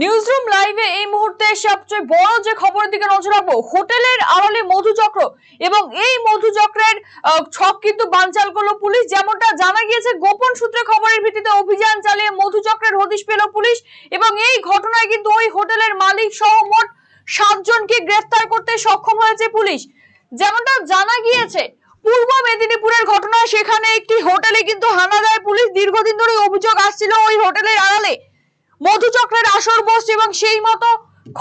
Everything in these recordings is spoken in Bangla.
নিউজরুম লাইভে এই মুহূর্তে সবচেয়ে বড় যে খবরের দিকে নজর রাখব, হোটেলের আড়ালে মধুচক্র এবং এই মধুচক্রের ছক কিন্তু বানচাল করল পুলিশ। যেমনটা জানা গিয়েছে, গোপন সূত্রে খবরের ভিত্তিতে অভিযান চালিয়ে মধুচক্রের হদিশ পেল পুলিশ এবং এই ঘটনায় কিন্তু ওই হোটেলের মালিক সহ মোট সাতজনকে গ্রেফতার করতে সক্ষম হয়েছে পুলিশ। যেমনটা জানা গিয়েছে, পূর্ব মেদিনীপুরের ঘটনা সেখানে একটি হোটেলে কিন্তু হানা দেয় পুলিশ। দীর্ঘদিন ধরে অভিযোগ আসছিল ওই হোটেলের আড়ালে। মধুচক্রের আসর বসছে এবং সেই মতো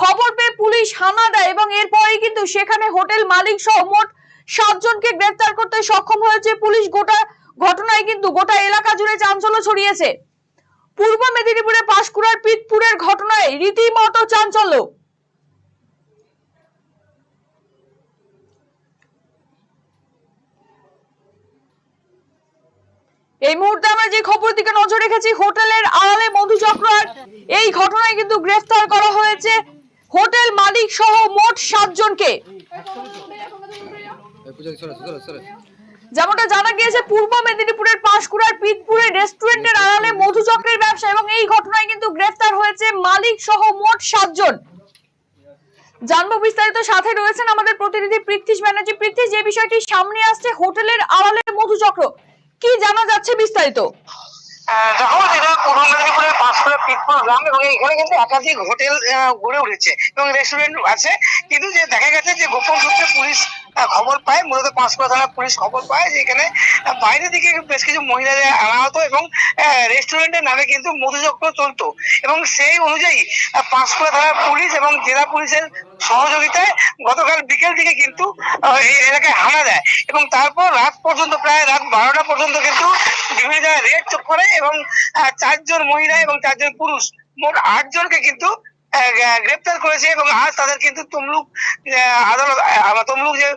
খবর পেয়ে পুলিশ হানা দেয় এবং এরপরেই কিন্তু সেখানে হোটেল মালিক সহ মোট সাতজনকে গ্রেফতার করতে সক্ষম হয়েছে পুলিশ। গোটা ঘটনায় কিন্তু গোটা এলাকা জুড়ে চাঞ্চল্য ছড়িয়েছে। পূর্ব মেদিনীপুরে পাঁশকুড়ার পিতপুরের ঘটনায় রীতিমতো চাঞ্চল্য। এই মুহূর্তে আমরা যে খবর দিকে নজর রেখেছি, হোটেলের আড়ালে মধুচক্র আর এই ঘটনায় কিন্তু গ্রেফতার করা হয়েছে হোটেল মালিক সহ মোট সাতজনকে। যেমনটা জানা গিয়েছে, পূর্ব মেদিনীপুরের পাঁশকুড়ার পিতপুরে রেস্টুরেন্টের আড়ালে মধুচক্রের ব্যবসা এবং এই ঘটনায় কিন্তু গ্রেফতার হয়েছে মালিক সহ মোট সাতজন। জানব বিস্তারিত, সাথে রয়েছেন আমাদের প্রতিনিধি পৃথ্বীশ ব্যানার্জি। পৃথ্বী যে বিষয়টি সামনে আসছে, হোটেলের আড়ালে মধুচক্র, কি জানা যাচ্ছে বিস্তারিত? দেখো যেটা পূর্ব মেদিনীপুরের পাঁচকুড়া পিতপুর গ্রাম এবং এখানে কিন্তু একাধিক হোটেল গড়ে উঠেছে এবং রেস্টুরেন্ট আছে। কিন্তু যে দেখা গেছে যে গোপন সূত্রে পুলিশ খবর পায় মূলত পাঁচশো থানা পুলিশ খবর পায় যে এখানে বাইরে থেকে বেশ কিছু মহিলাদের আনা হতো এবং রেস্টুরেন্টের নামে কিন্তু মধুচক্র চলতো। এবং সেই অনুযায়ী পাঁচশো থানার পুলিশ এবং জেলা পুলিশের সহযোগিতায় গতকাল বিকেল থেকে কিন্তু এই এলাকায় হানা দেয়। এবং তারপর রাত পর্যন্ত, প্রায় রাত বারোটা পর্যন্ত কিন্তু বিভিন্ন জায়গায় রেড চোখ করে এবং চারজন মহিলা এবং চারজন পুরুষ, মোট আটজনকে কিন্তু গ্রেপ্তার করেছে এবং আজ তাদের কিন্তু তমলুক আদালত তমলুক যে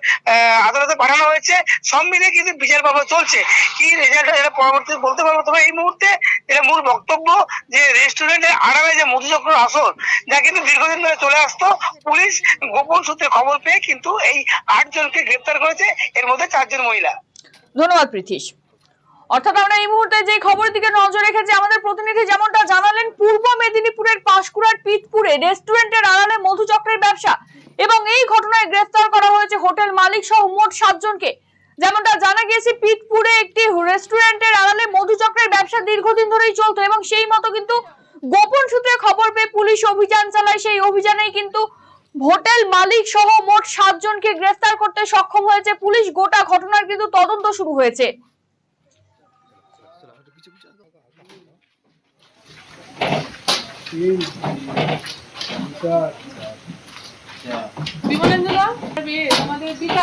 আদালতে পাঠানো হয়েছে, সব মিলে কিন্তু বিচার পর্ব চলছে। কি রেজাল্ট এটা পরবর্তী বলতে পারব, তবে এই মুহূর্তে এটা মূল বক্তব্য, যে রেস্টুরেন্টের আড়ালে যে মধুচক্র আসর, যা কিন্তু দীর্ঘদিন ধরে চলে আসতো, পুলিশ গোপন সূত্রে খবর পেয়ে কিন্তু এই আটজনকে গ্রেপ্তার করেছে, এর মধ্যে চারজন মহিলা। ধন্যবাদ পৃথিশ অর্থাৎ আমরা এই মুহূর্তে যে খবরের দিকে নজর রেখেছি, আমাদের প্রতিনিধি যেমনটা জানালেন, পূর্ব মেদিনীপুরের পাঁশকুড়ার পিতপুরে রেস্টুরেন্টের আড়ালে মধুচক্রের ব্যবসা এবং এই ঘটনায় গ্রেফতার করা হয়েছে হোটেল মালিক সহ মোট সাতজনকে। যেমনটা জানা গিয়েছে পিতপুরে একটি রেস্টুরেন্টের আড়ালে মধুচক্রের ব্যবসা দীর্ঘদিন ধরেই চলতো এবং সেই মতো কিন্তু গোপন সূত্রে খবর পেয়ে পুলিশ অভিযান চালায়। সেই অভিযানেই কিন্তু হোটেল মালিক সহ মোট সাতজনকে গ্রেফতার করতে সক্ষম হয়েছে পুলিশ। গোটা ঘটনার কিন্তু তদন্ত শুরু হয়েছে। বিমলেন্দুরা তোমাদের বিকাশ।